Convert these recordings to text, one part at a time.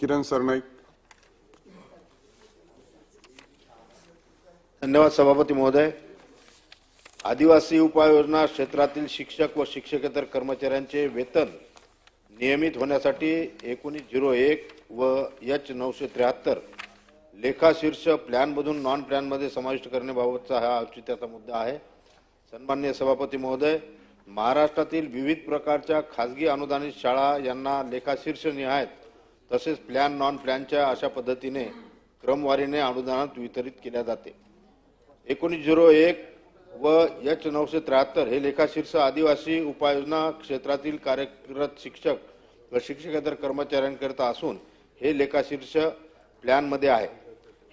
किरण सरनाईक धन्यवाद सभापती महोदय. आदिवासी उपाययोजना क्षेत्रातील शिक्षक व शिक्षकेतर कर्मचाऱ्यांचे वेतन नियमित होण्यासाठी एकोणीस झिरो एक व एच नऊशे त्र्याहत्तर लेखाशीर्ष प्लॅनमधून नॉन प्लॅनमध्ये समाविष्ट करण्याबाबतचा हा औचित्याचा मुद्दा आहे. सन्मान्य सभापती महोदय महाराष्ट्रातील विविध प्रकारच्या खाजगी अनुदानित शाळा यांना लेखाशीर्ष निहायत तसेच प्लॅन नॉन प्लॅनच्या अशा पद्धतीने क्रमवारीने अनुदानात वितरित केल्या जाते. एकोणीस झिरो एक व एच नऊशे त्र्याहत्तर हे लेखाशीर्ष आदिवासी उपाययोजना क्षेत्रातील कार्यरत शिक्षक व शिक्षकेतर कर्मचाऱ्यांकरिता असून हे लेखाशीर्ष प्लॅनमध्ये आहे.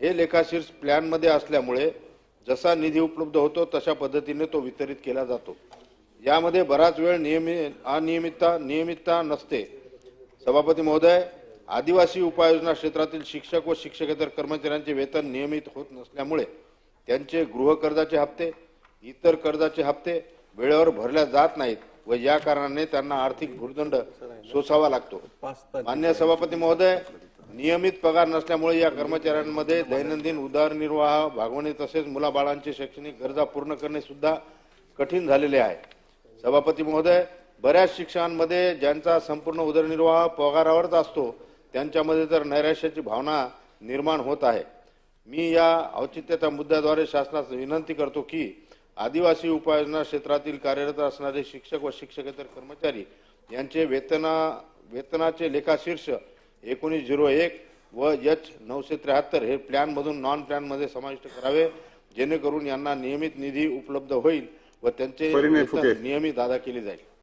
हे लेखाशीर्ष प्लॅनमध्ये असल्यामुळे जसा निधी उपलब्ध होतो तशा पद्धतीने तो वितरित केला जातो. यामध्ये बराच वेळ नियमित अनियमितता नियमितता नसते. सभापती महोदय आदिवासी उपाययोजना क्षेत्रातील शिक्षक व शिक्षकेतर कर्मचाऱ्यांचे वेतन नियमित होत नसल्यामुळे त्यांचे गृहकर्जाचे हप्ते इतर कर्जाचे हप्ते वेळेवर भरल्या जात नाहीत व या कारणाने त्यांना आर्थिक भूर्दंड सोसावा लागतो. मान्य सभापती महोदय नियमित पगार नसल्यामुळे या कर्मचाऱ्यांमध्ये दैनंदिन उदरनिर्वाह भागवणे तसेच मुलाबाळांचे शैक्षणिक गरजा पूर्ण करणे सुद्धा कठीण झालेले आहे. सभापती महोदय बऱ्याच शिक्षकांमध्ये ज्यांचा संपूर्ण उदरनिर्वाह पगारावरच असतो त्यांच्यामध्ये तर नैराश्याची भावना निर्माण होत आहे मी या औचित्याच्या मुद्द्याद्वारे शासनास विनंती करतो की आदिवासी उपाययोजना क्षेत्रातील कार्यरत असणारे शिक्षक व शिक्षकेतर कर्मचारी यांचे वेतना वेतनाचे लेखाशीर्ष एकोणीस झिरो एक व एच नऊशे त्र्याहत्तर हे प्लॅनमधून नॉन प्लॅनमध्ये समाविष्ट करावे जेणेकरून यांना नियमित निधी उपलब्ध होईल व त्यांचे. नियमित अदा केले जाईल